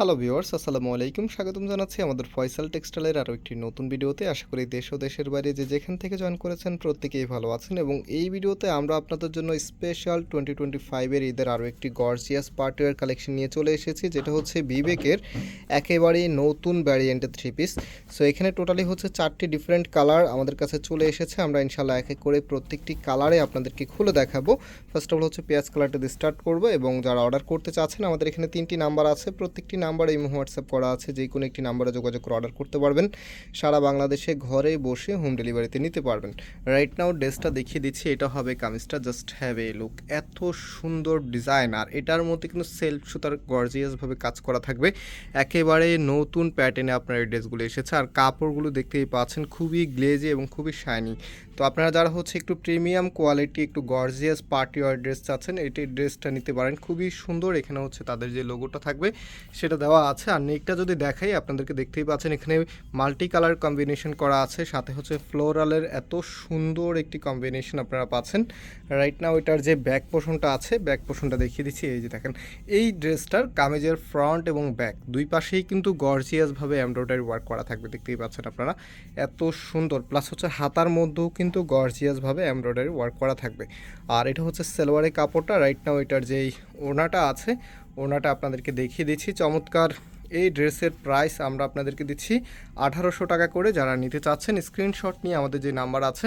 Hello viewers আসসালামু আলাইকুম। স্বাগতম জানাচ্ছি আমাদের ফয়সাল টেক্সটাইলের আরও একটি নতুন ভিডিওতে। আশা করি দেশ ও দেশের বাইরে যে যেখান থেকে জয়েন করেছেন প্রত্যেকেই ভালো আছেন এবং এই ভিডিওতে আমরা আপনাদের জন্য স্পেশাল টোয়েন্টি টোয়েন্টি ফাইভের ঈদের আরও একটি গর্জিয়াস পার্টিওয়ার কালেকশন নিয়ে চলে এসেছি, যেটা হচ্ছে বিবেকের একেবারেই নতুন ভ্যারিয়েন্টের থ্রি পিস সো এখানে টোটালি হচ্ছে চারটি ডিফারেন্ট কালার আমাদের কাছে চলে এসেছে। আমরা ইনশাল্লাহ এক এক করে প্রত্যেকটি কালারে আপনাদেরকে খুলে দেখাবো। ফার্স্ট অফ অল হচ্ছে পেঁয়াজ কালারটা দিয়ে স্টার্ট করব এবং যারা অর্ডার করতে চাচ্ছেন, আমাদের এখানে তিনটি নাম্বার আছে। প্রত্যেকটি নাম্বার এই হোয়াটসঅ্যাপ করা আছে, যে কোনো একটি নাম্বারে যোগাযোগ করে অর্ডার করতে পারবেন। সারা বাংলাদেশে ঘরে বসে হোম ডেলিভারিতে নিতে পারবেন। রাইট নাও ড্রেসটা দেখিয়ে দিচ্ছি, এটা হবে কামিজটা। জাস্ট হ্যাভ এ লুক এত সুন্দর ডিজাইন আর এটার মধ্যে কিন্তু সেলফ সুতার গর্জিয়াসভাবে কাজ করা থাকবে। একেবারে নতুন প্যাটার্নে আপনার এই ড্রেসগুলো এসেছে, আর কাপড়গুলো দেখতেই পাচ্ছেন, খুবই গ্লেজি এবং খুবই শাইনি তো আপনারা যারা হচ্ছে একটু প্রিমিয়াম কোয়ালিটি একটু গর্জিয়াস পার্টি ওয়ার ড্রেস চাচ্ছেন, এটি ড্রেসটা নিতে পারেন। খুবই সুন্দর এখানে হচ্ছে তাদের যে লোগোটা থাকবে, সেটা দেওয়া আছে। আর নেকটা যদি দেখাই, আপনাদেরকে দেখতেই পাচ্ছেন, এখানে মাল্টি কালার কম্বিনেশন করা আছে। সাথে হচ্ছে ফ্লোরালের এত সুন্দর একটি কম্বিনেশন আপনারা পাচ্ছেন। রাইট নাও এটার যে ব্যাক পোষণটা আছে ব্যাক পোষণটা দেখিয়ে দিচ্ছি। এই যে দেখেন, এই ড্রেসটার কামেজের ফ্রন্ট এবং ব্যাক দুই পাশেই কিন্তু গর্জিয়াসভাবে এমব্রয়ডারি ওয়ার্ক করা থাকবে, দেখতেই পাচ্ছেন আপনারা। এত সুন্দর। প্লাস হচ্ছে হাতার মধ্যেও কিন্তু গর্জিয়াসভাবে এমব্রয়ডারি ওয়ার্ক করা থাকবে। আর এটা হচ্ছে সেলোয়ারের কাপড়টা। রাইট নাও এটার যেই ওনাটা আছে ওনাটা আপনাদেরকে দেখিয়ে দিচ্ছি। চমৎকার এই ড্রেসের প্রাইস আমরা আপনাদেরকে দিচ্ছি আঠারোশো টাকা করে। যারা নিতে চাচ্ছেন স্ক্রিনশট নিয়ে আমাদের যে নাম্বার আছে,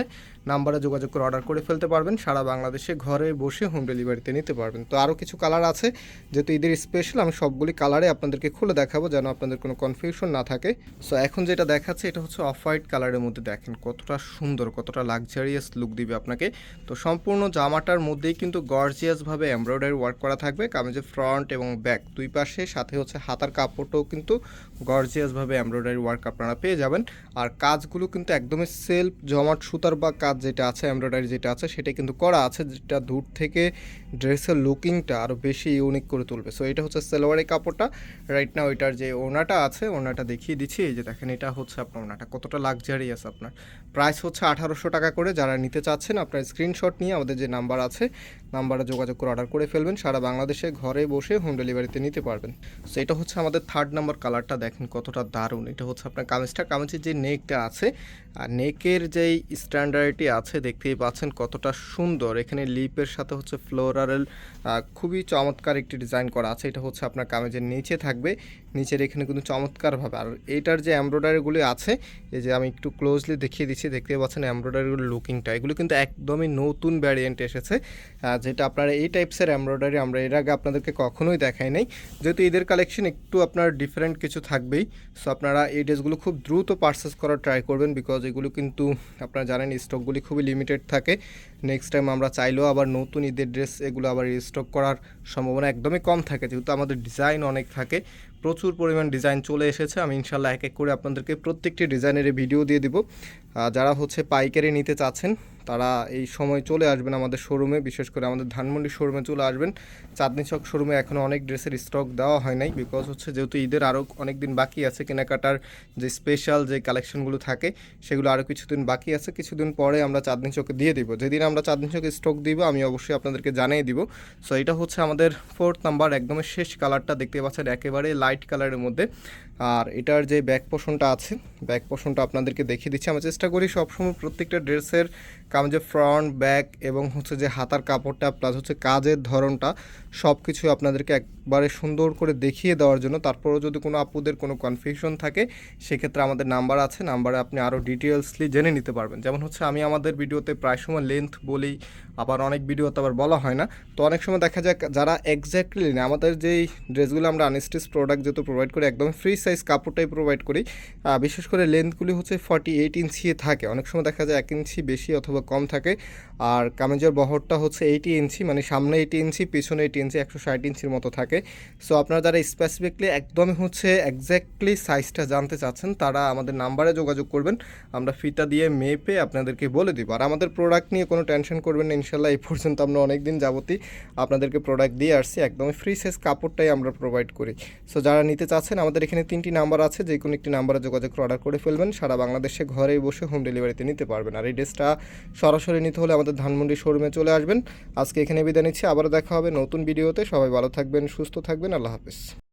নাম্বারে যোগাযোগ করে অর্ডার করে ফেলতে পারবেন। সারা বাংলাদেশে ঘরে বসে হোম ডেলিভারিতে নিতে পারবেন। তো আরও কিছু কালার আছে, যেহেতু ঈদের স্পেশাল আমি সবগুলি কালারে আপনাদেরকে খুলে দেখাবো যেন আপনাদের কোনো কনফিউশন না থাকে। সো এখন যেটা দেখাচ্ছে, এটা হচ্ছে অফ হোয়াইট কালারের মধ্যে দেখেন কতটা সুন্দর, কতটা লাক্সারিয়াস লুক দিবে আপনাকে। তো সম্পূর্ণ জামাটার মধ্যেই কিন্তু গর্জিয়াসভাবে এমব্রয়ডারি ওয়ার্ক করা থাকবে। কামেজের ফ্রন্ট এবং ব্যাক দুই পাশে, সাথে হচ্ছে হাতার কাপড়টাও কিন্তু গর্জিয়াসভাবে এমব্রয়ডারি ওয়ার্ক আপনারা পেয়ে যাবেন। আর কাজগুলো কিন্তু একদমই সেলফ জমাট সুতার বা কাজ যেটা আছে এমব্রয়ডারি যেটা আছে সেটা কিন্তু করা আছে, যেটা দূর থেকে ড্রেসের লুকিংটা আরও বেশি ইউনিক করে তুলবে। সো এটা হচ্ছে সেলোয়ারের কাপড়টা। রাইট না ওইটার যে ওনাটা আছে, ওনাটা দেখিয়ে দিচ্ছি। এই যে দেখেন, এটা হচ্ছে আপনার ওনাটা। কতটা লাক্সারিয়াস আপনার। প্রাইস হচ্ছে আঠারোশো টাকা করে। যারা নিতে চাচ্ছেন, আপনার স্ক্রিনশট নিয়ে আমাদের যে নাম্বার আছে নাম্বারে যোগাযোগ করে অর্ডার করে ফেলবেন। সারা বাংলাদেশে ঘরে বসে হোম ডেলিভারিতে নিতে পারবেন। সো এটা হচ্ছে আমাদের থার্ড নাম্বার কালারটা দেখেন কতটা দারুণ। এটা হচ্ছে আপনার কামিজটা। কামিজের যে নেকটা আছে, আর নেকের যেই স্ট্যান্ডার্ডটি আছে, দেখতেই পাচ্ছেন কতটা সুন্দর। এখানে লিপের সাথে হচ্ছে ফ্লোরাল খুবই চমৎকার একটি ডিজাইন করা আছে। এটা হচ্ছে আপনার কামিজের নিচে থাকবে। নিচের এখানে কিন্তু চমৎকারভাবে আর এটার যে এমব্রয়ডারিগুলি আছে, এই যে আমি একটু ক্লোজলি দেখিয়ে দিচ্ছি দেখতে পাচ্ছেন এমব্রয়ডারিগুলো লুকিংটা এগুলো কিন্তু একদমই নতুন ভ্যারিয়েন্ট এসেছে। যেটা আপনারা এই টাইপসের এমব্রয়ডারি আমরা এর আগে আপনাদেরকে কখনোই দেখাই নাই। যেহেতু ঈদের কালেকশন একটু আপনার ডিফারেন্ট কিছু থাকবেই। সো আপনারা এই ড্রেসগুলো খুব দ্রুত পারচেস করার ট্রাই করবেন বিকজ এগুলো কিন্তু আপনারা জানেন স্টকগুলি খুবই লিমিটেড থাকে। নেক্সট টাইম আমরা চাইলেও আবার নতুন ঈদের ড্রেস এগুলো আবার স্টক করার সম্ভাবনা একদমই কম থাকে। যেহেতু আমাদের ডিজাইন অনেক থাকে। প্রচুর পরিমাণ ডিজাইন চলে এসেছে। আমি ইনশাল্লাহ এক এক করে আপনাদেরকে প্রত্যেকটি ডিজাইনের ভিডিও দিয়ে দিব। যারা হচ্ছে পাইকারি নিতে চাচ্ছেন, তারা এই সময় চলে আসবেন আমাদের শোরুমে, বিশেষ করে আমাদের ধানমন্ডি শোরুমে চলে আসবেন। চাঁদনি চক শোরুমে এখনও অনেক ড্রেসের স্টক দেওয়া হয় নাই বিকজ হচ্ছে যেহেতু ঈদের আরও অনেক দিন বাকি আছে, কেনাকাটার যে স্পেশাল যে কালেকশনগুলো থাকে, সেগুলো আরও কিছুদিন বাকি আছে। কিছুদিন পরে আমরা চাঁদনি চকে দিয়ে দিব। যেদিন আমরা চাঁদনি চকে স্টক দিব, আমি অবশ্যই আপনাদেরকে জানিয়ে দিব। সো এটা হচ্ছে আমাদের ফোর্থ নাম্বার একদমই শেষ কালারটা দেখতে পাচ্ছেন, একেবারে লাইট কালারের মধ্যে। আর এটার যে ব্যাক পোষণটা আছে, ব্যাক পোষণটা আপনাদেরকে দেখিয়ে দিচ্ছি। আমরা চেষ্টা করি সবসময় প্রত্যেকটা ড্রেসের কাম যে ফ্রন্ট ব্যাক এবং হচ্ছে যে হাতার কাপড়টা প্লাস হচ্ছে কাজের ধরনটা সব কিছু আপনাদেরকে একবারে সুন্দর করে দেখিয়ে দেওয়ার জন্য। তারপরেও যদি কোনো আপুদের কোনো কনফিউশন থাকে, সেক্ষেত্রে আমাদের নাম্বার আছে। নাম্বারে আপনি আরও ডিটেলসলি জেনে নিতে পারবেন। যেমন হচ্ছে আমি আমাদের ভিডিওতে প্রায় সময় লেন্থ বলি, আবার অনেক ভিডিওতে আবার বলা হয় না। তো অনেক সময় দেখা যায় যারা এক্স্যাক্টলি আমাদের যেই ড্রেসগুলো আমরা আনস্টিচ প্রোডাক্ট যেহেতু প্রোভাইড করি, একদম ফ্রি সাইজ কাপড়টাই প্রোভাইড করি। বিশেষ করে লেন্থগুলি হচ্ছে ফর্টি এইট ইঞ্চি থাকে। অনেক সময় দেখা যায় এক ইঞ্চি বেশি অথবা কম থাকে। আর কামেজের বহরটা হচ্ছে এইটি ইঞ্চি মানে সামনে এইটি ইঞ্চি পিছনে এইটি ইঞ্চি একশো ষাট ইঞ্চির মতো থাকে। সো আপনারা যারা স্পেসিফিকলি একদমই হচ্ছে এক্স্যাক্টলি সাইজটা জানতে চাচ্ছেন, তারা আমাদের নাম্বারে যোগাযোগ করবেন। আমরা ফিতা দিয়ে মেপে আপনাদেরকে বলে দিব। আর আমাদের প্রোডাক্ট নিয়ে কোনো টেনশন করবেন না, ইনশাল্লাহ এই পর্যন্ত আমরা অনেক দিন যাবতই আপনাদেরকে প্রোডাক্ট দিয়ে আসছি। একদমই ফ্রি সাইজ কাপড়টাই আমরা প্রোভাইড করি। সো যারা নিতে চাচ্ছেন, আমাদের এখানে তিনটি নাম্বার আছে, যে কোনো একটি নাম্বারে যোগাযোগ করে অর্ডার করে ফেলবেন। সারা বাংলাদেশে ঘরে বসে হোম ডেলিভারিতে নিতে পারবেন। আর এই ড্রেসটা সরাসরি নিতে হলে আমাদের ধানমন্ডি শোরুমে চলে আসবেন। আজকে এখানে বিদায় নিচ্ছি, আবারও দেখা হবে নতুন ভিডিওতে সবাই ভালো থাকবেন, সুস্থ থাকবেন। আল্লাহ হাফেজ।